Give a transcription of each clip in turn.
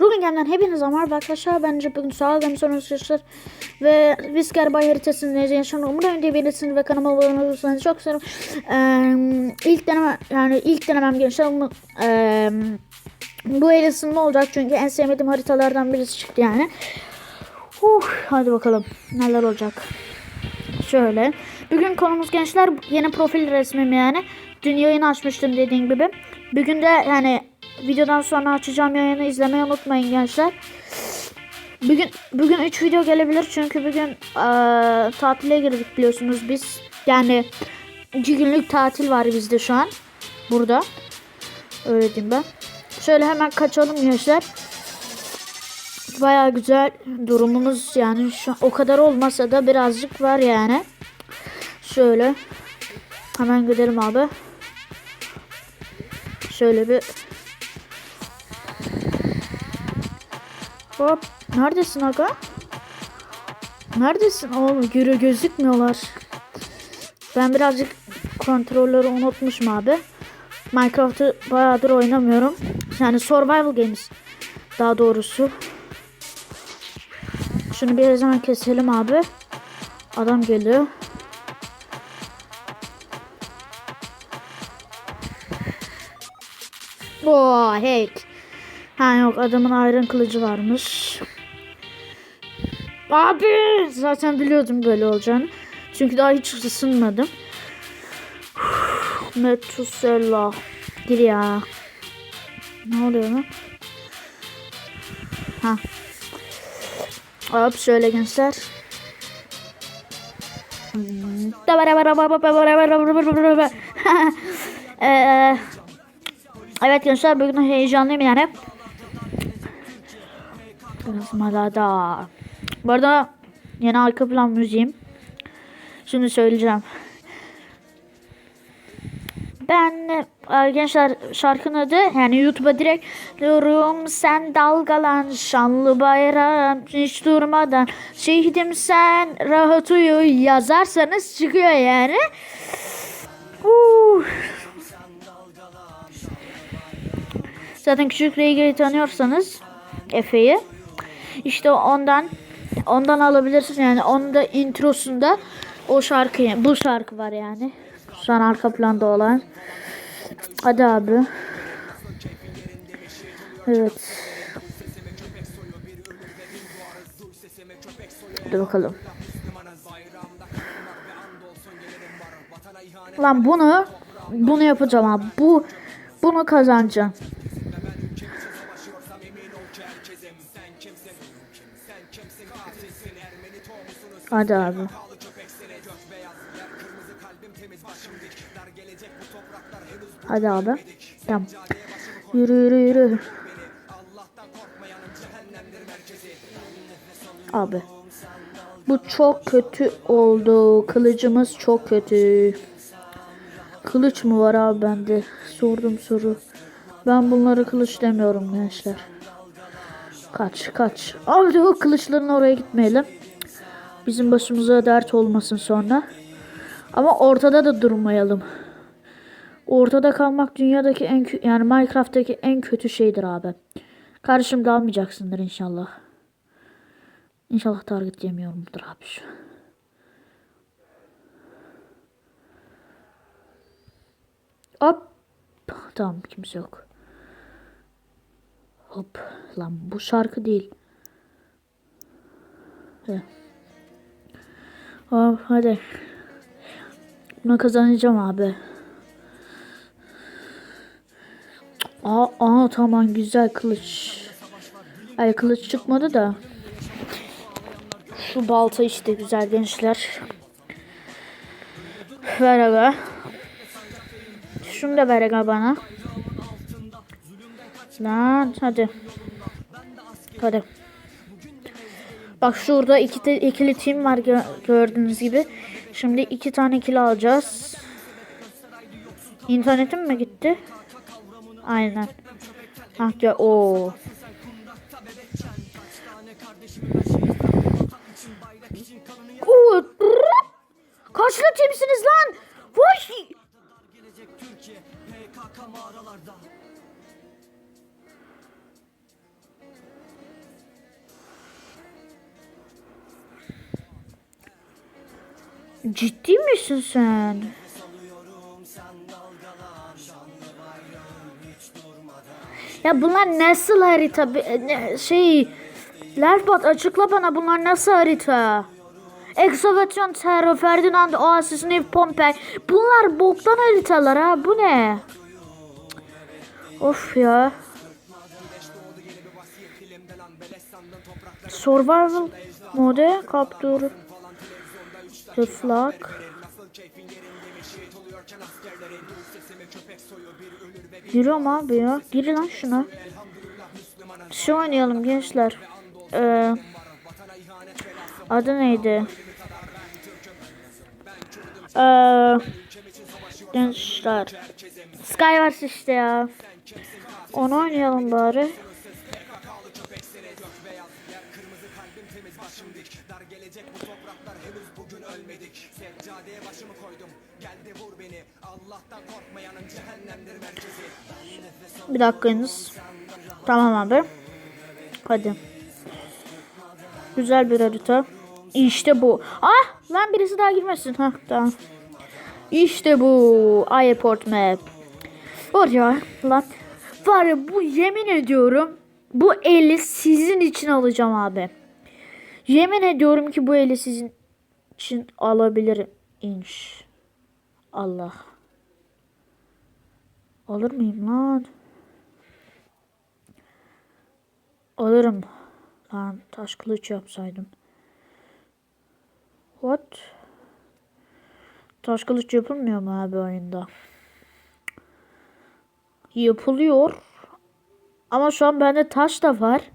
Bugün gemden hepinize merhaba arkadaşlar. Bence bugün sağlıklı sonra arkadaşlar. Ve Visker Bay haritasını yaşanan umarım diyebilirsiniz ve kanalıma abone olursanız çok severim. Ee, ilk deneme yani ilk denemem gençler. Ee, bu el ısınma olacak çünkü en sevmediğim haritalardan birisi çıktı yani. Uh, hadi bakalım neler olacak. Şöyle. Bugün konumuz gençler yeni profil resmim yani. Dün yayın açmıştım dediğim gibi. Bugün de yani videodan sonra açacağım yayını izlemeyi unutmayın gençler. Bugün bugün 3 video gelebilir çünkü bugün eee, tatile girdik biliyorsunuz biz. Yani 2 günlük tatil var bizde şu an. Burada. Öyle diyeyim ben. Şöyle hemen kaçalım gençler. Baya güzel durumumuz yani şu o kadar olmasa da birazcık var yani. Şöyle hemen gidelim abi. Şöyle bir Hop neredesin aga? Neredesin oğlum? Görü gözükmüyorlar. Ben birazcık kontrolleri unutmuşum abi. Minecraft'ı bayağıdır oynamıyorum. Yani survival games daha doğrusu. Şunu bir zaman keselim abi. Adam geliyor. Oo hack. Ha yok adamın ayrın kılıcı varmış. Abi zaten biliyordum böyle olacağını. Çünkü daha hiç ısınmadım. Metusella. Gir ya. Ne oluyor lan? Ha. Hop şöyle gençler. Eee, evet gençler bugün heyecanlıyım yani. Kızmalada. Bu arada yeni arka plan müziğim. Şimdi söyleyeceğim. Ben e, gençler şarkının adı yani YouTube'a direkt diyorum sen dalgalan şanlı bayrağım hiç durmadan şehidim sen rahat uyu yazarsanız çıkıyor yani. Zaten küçük Reyga'yı tanıyorsanız Efe'yi işte ondan ondan alabilirsiniz yani onun da introsunda o şarkı bu şarkı var yani. Şu an arka planda olan. Hadi abi. Evet. Hadi bakalım. Lan bunu bunu yapacağım abi. Bu bunu kazanacağım. Hadi abi. Hadi abi. Tamam. Yürü yürü yürü. Abi. Bu çok kötü oldu. Kılıcımız çok kötü. Kılıç mı var abi bende? Sordum soru. Ben bunları kılıç demiyorum gençler. Kaç kaç. Abi o kılıçların oraya gitmeyelim. Bizim başımıza dert olmasın sonra. Ama ortada da durmayalım. Ortada kalmak dünyadaki en yani Minecraft'taki en kötü şeydir abi. Karşım dalmayacaksındır inşallah. İnşallah target yemiyorumdur abi şu. Hop. Tamam kimse yok. Hop. Lan bu şarkı değil. Heh. Hop hadi. Buna kazanacağım abi. Aa, aa tamam güzel kılıç. Ay kılıç çıkmadı da. Şu balta işte güzel gençler. Ver aga. Şunu da ver aga bana. Lan hadi. Hadi. Bak şurada iki te, ikili team var gö- gördüğünüz gibi. Şimdi iki tane kill alacağız. İnternetim mi gitti? Aynen. Ah ya o. Kaçlı timsiniz lan? Vay. Ciddi misin sen? Ya bunlar nasıl harita? Şey, Lerbat açıkla bana bunlar nasıl harita? Excavation Terror, Ferdinand, Oasis, New Pompey. Bunlar boktan haritalar ha. Bu ne? Of ya. Survival mode Capture Flag Giriyorum abi ya. Gir lan şuna. Şey oynayalım gençler. Ee, adı neydi? Ee, gençler. Skywars işte ya. Onu oynayalım bari. Bir dakikanız. Tamam abi. Hadi. Güzel bir harita. İşte bu. Ah! Lan birisi daha girmesin. Ha tamam. İşte bu. Airport map. Var lan. Var ya bu yemin ediyorum. Bu eli sizin için alacağım abi. Yemin ediyorum ki bu eli sizin için alabilirim. İnş. Allah. Alır mıyım lan? Alırım. Lan taş kılıç yapsaydım. What? Taş kılıç yapılmıyor mu abi oyunda? Yapılıyor. Ama şu an bende taş da var.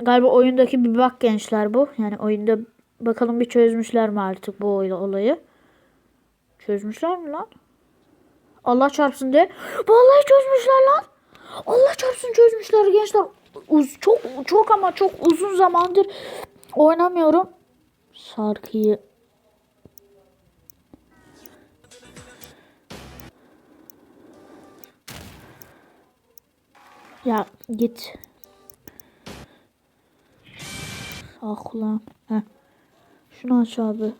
Galiba oyundaki bir bak gençler bu. Yani oyunda bakalım bir çözmüşler mi artık bu olayı. Çözmüşler mi lan? Allah çarpsın de. Vallahi çözmüşler lan. Allah çarpsın çözmüşler gençler. Uz çok çok ama çok uzun zamandır oynamıyorum. Şarkıyı Ya git. Ah ulan. Heh. Şunu aç abi.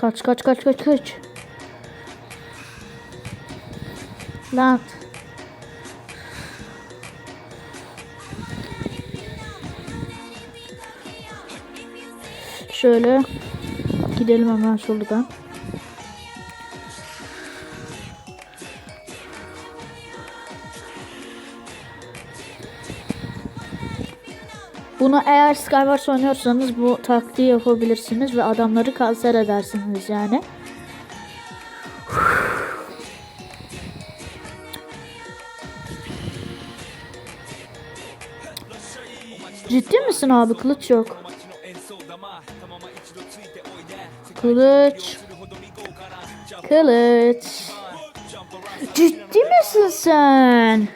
Kaç kaç kaç kaç kaç. Lan. Şöyle gidelim hemen şuradan. Bunu eğer Skywars oynuyorsanız bu taktiği yapabilirsiniz ve adamları kanser edersiniz yani. Ciddi misin abi? Kılıç yok. Kılıç. Kılıç. Ciddi misin sen?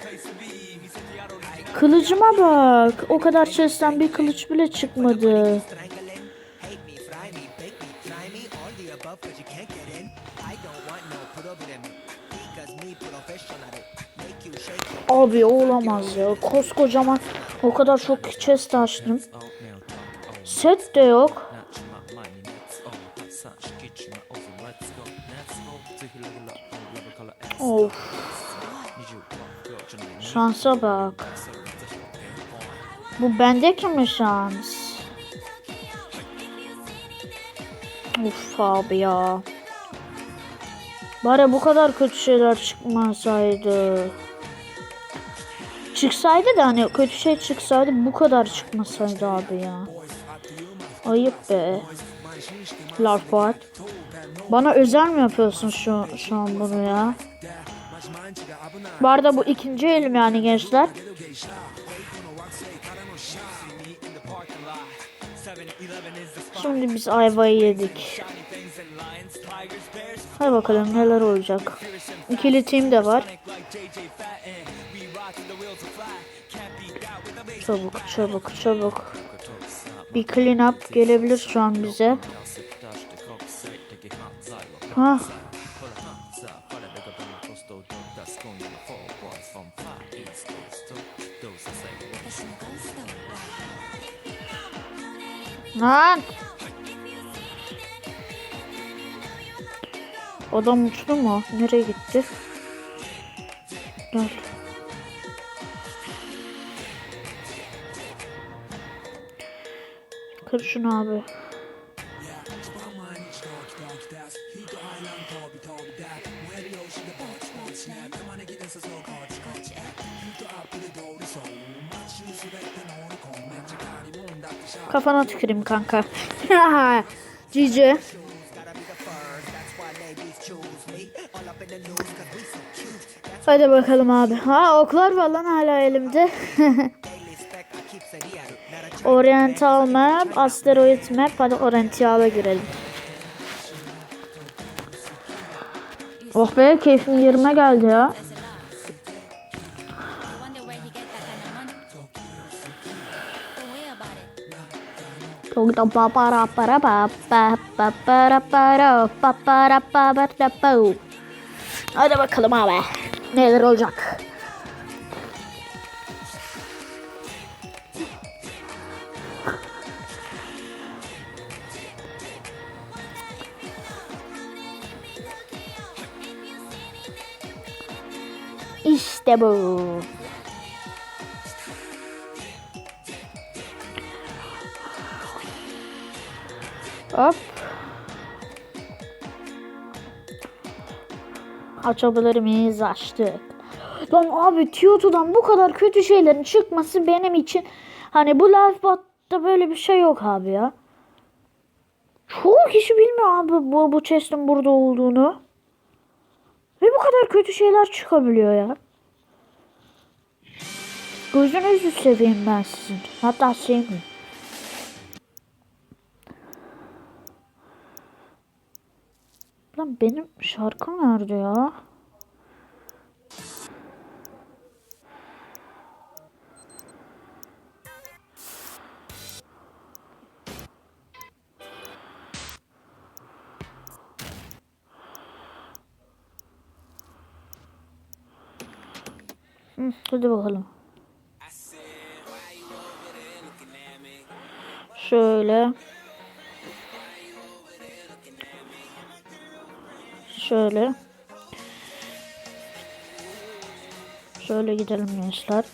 Kılıcıma bak. O kadar chest'ten bir kılıç bile çıkmadı. Abi olamaz ya. Koskocaman o kadar çok chest açtım. Set de yok. Of. Şansa bak. Bu bendeki mi şans? Uf abi ya. Bari bu kadar kötü şeyler çıkmasaydı. Çıksaydı da hani kötü şey çıksaydı bu kadar çıkmasaydı abi ya. Ayıp be. Larfat. Bana özel mi yapıyorsun şu, şu an bunu ya? Bu arada bu ikinci elim yani gençler. Şimdi biz ayvayı yedik. Hadi bakalım neler olacak. İkili team de var. Çabuk çabuk çabuk. Bir clean up gelebilir şu an bize. Ha. Lan. Adam uçtu mu? Nereye gitti? Gel. Kır şunu abi. Kafana tüküreyim kanka. Cici. Hadi bakalım abi. Ha oklar var lan hala elimde. Oriental map, asteroid map. Hadi Oriental'a girelim. Oh be keyfim yerime geldi ya. Hadi bakalım abi. Neler olacak? İşte bu. Hop. Açabilir miyiz? Açtık. Lan abi Tiyoto'dan bu kadar kötü şeylerin çıkması benim için hani bu Lifebot'ta böyle bir şey yok abi ya. Çoğu kişi bilmiyor abi bu, bu chest'in burada olduğunu. Ve bu kadar kötü şeyler çıkabiliyor ya. Gözünüzü seveyim ben sizin. Hatta sevmiyorum. Lan benim şarkım nerede ya? Hı, hadi bakalım. Şöyle. Şöyle. Şöyle gidelim gençler.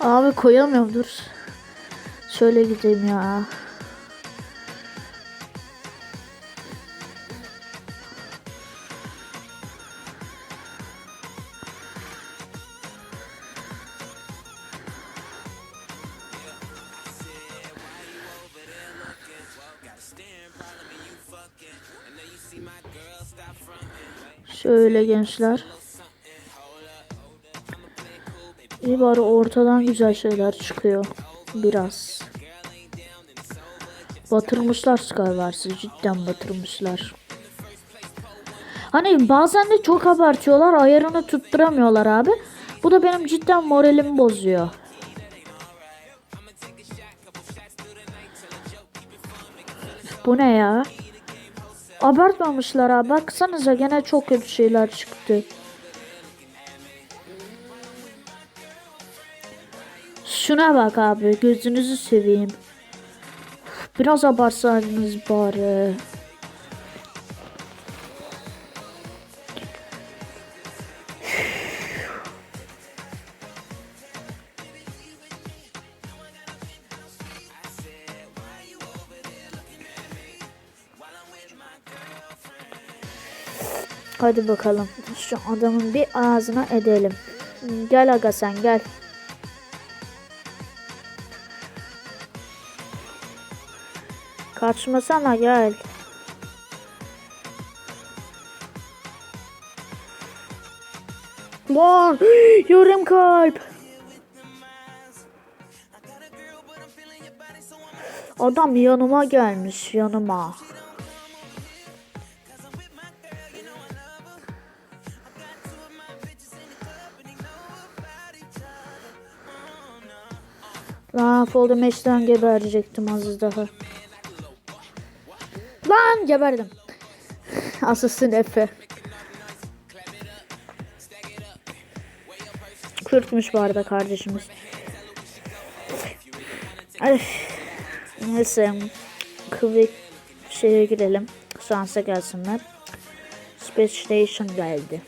Abi koyamıyorum dur. Şöyle gideyim ya. Gençler. İyi bari ortadan güzel şeyler çıkıyor. Biraz. Batırmışlar Skywars'ı. Cidden batırmışlar. Hani bazen de çok abartıyorlar. Ayarını tutturamıyorlar abi. Bu da benim cidden moralimi bozuyor. Bu ne ya? Abartmamışlar abi. Baksanıza gene çok kötü şeyler çıktı. Şuna bak abi. Gözünüzü seveyim. Biraz abartsaydınız bari. Hadi bakalım. Şu adamın bir ağzına edelim. Gel aga sen gel. Kaçmasana gel. Lan yarım kalp. Adam yanıma gelmiş yanıma. Lan Folder Match'ten geberecektim az daha. an geberdim. Assassin Efe. Kürtmüş bu arada kardeşimiz. Ay, neyse. Kıvı şeye girelim. Sansa gelsinler. Space Station geldi.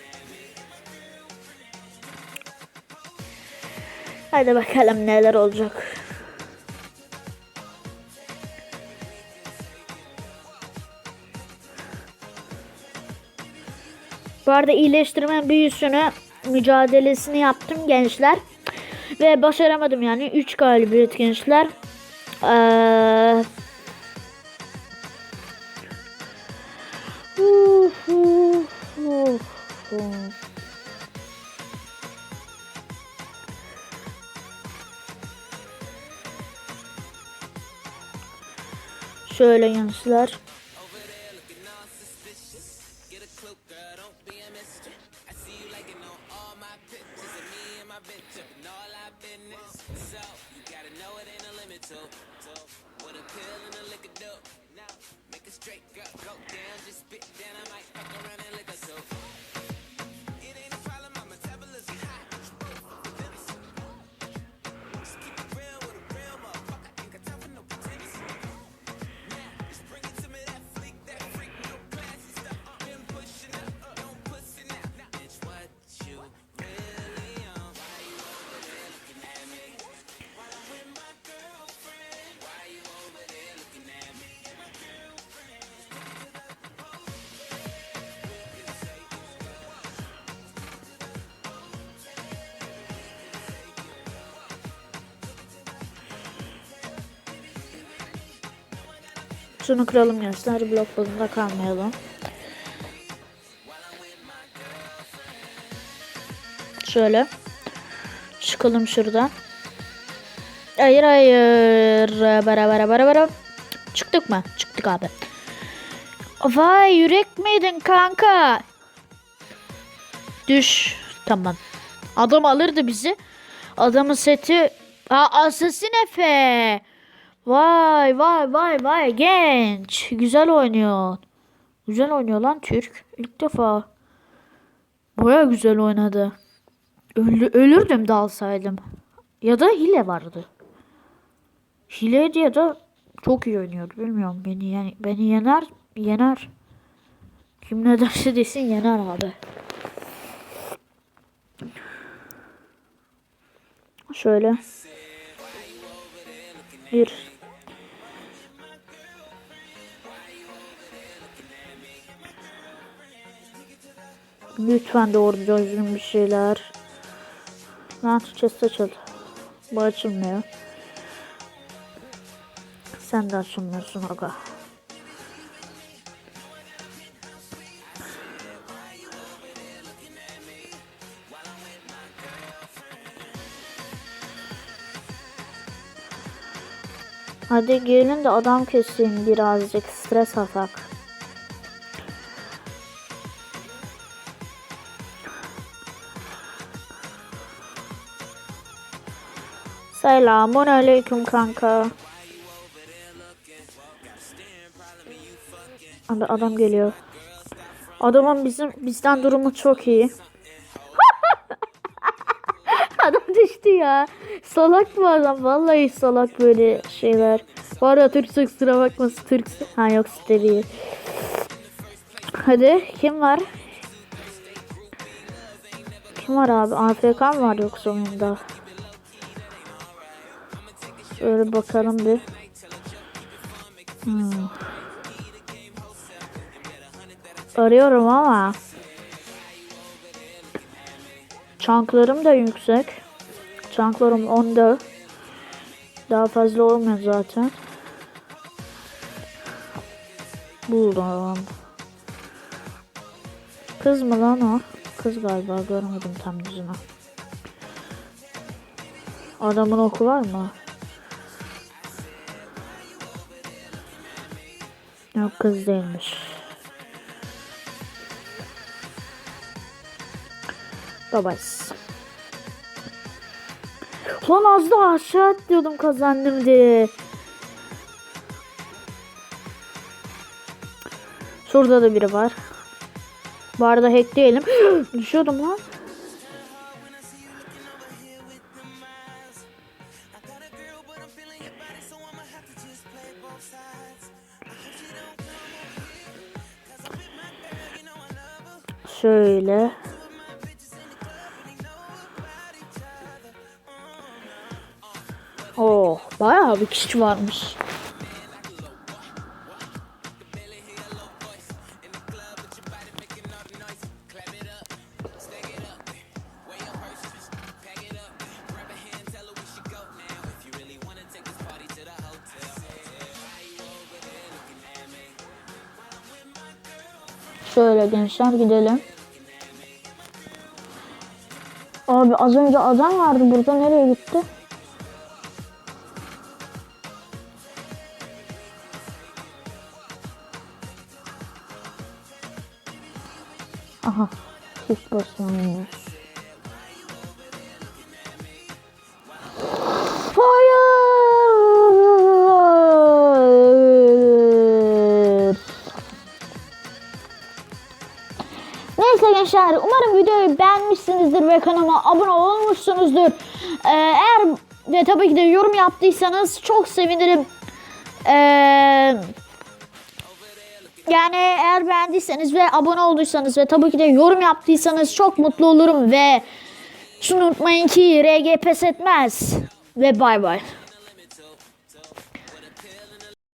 Hadi bakalım neler olacak. Bu arada iyileştirme büyüsünü mücadelesini yaptım gençler. Ve başaramadım yani. 3 galibiyet gençler. Ee... Şöyle gençler. Go, go down, just spit down. I'm Şunu kıralım gençler. Blok bazında kalmayalım. Şöyle. Çıkalım şuradan. Hayır hayır. Bara bara bara bara. Çıktık mı? Çıktık abi. Vay yürek miydin kanka? Düş. Tamam. Adam alırdı bizi. Adamın seti. Aa, Assassin Efe. Vay vay vay vay genç. Güzel oynuyor. Güzel oynuyor lan Türk. İlk defa. Baya güzel oynadı. Ölü, ölürdüm dalsaydım. Ya da hile vardı. Hileydi ya da çok iyi oynuyordu. Bilmiyorum beni yani beni yener yener. Kim ne derse desin yener abi. Şöyle. Bir. Lütfen doğru düzgün bir şeyler. Lan chest açıldı. Bu açılmıyor. Sen de açılmıyorsun aga. Hadi gelin de adam keseyim birazcık stres atak. Selamun aleyküm kanka. Adam geliyor. Adamın bizim bizden durumu çok iyi. adam düştü ya. Salak bu adam. Vallahi salak böyle şeyler. Var ya Türkse kusura bakmasın. Türk. Ha yok site değil. Hadi kim var? Kim var abi? AFK mı var yoksa oyunda? Şöyle bakalım bir. Hmm. Arıyorum ama. Çanklarım da yüksek. Çanklarım 10'da. Daha fazla olmuyor zaten. Buldum. Kız mı lan o? Kız galiba görmedim tam yüzünü. Adamın oku var mı? Yok kız değilmiş. Babas. Lan az daha aşağı atlıyordum kazandım diye. Şurada da biri var. Bu arada hack değilim. Düşüyordum lan. Şöyle. Oh, bayağı bir kişi varmış. Şöyle gençler gidelim. Abi az önce adam vardı burada nereye gitti? Aha. Hiç basmıyor. Gençler umarım videoyu beğenmişsinizdir ve kanalıma abone olmuşsunuzdur. Ee, eğer ve tabii ki de yorum yaptıysanız çok sevinirim. Ee, yani eğer beğendiyseniz ve abone olduysanız ve tabii ki de yorum yaptıysanız çok mutlu olurum ve şunu unutmayın ki RG pes etmez. Ve bay bay.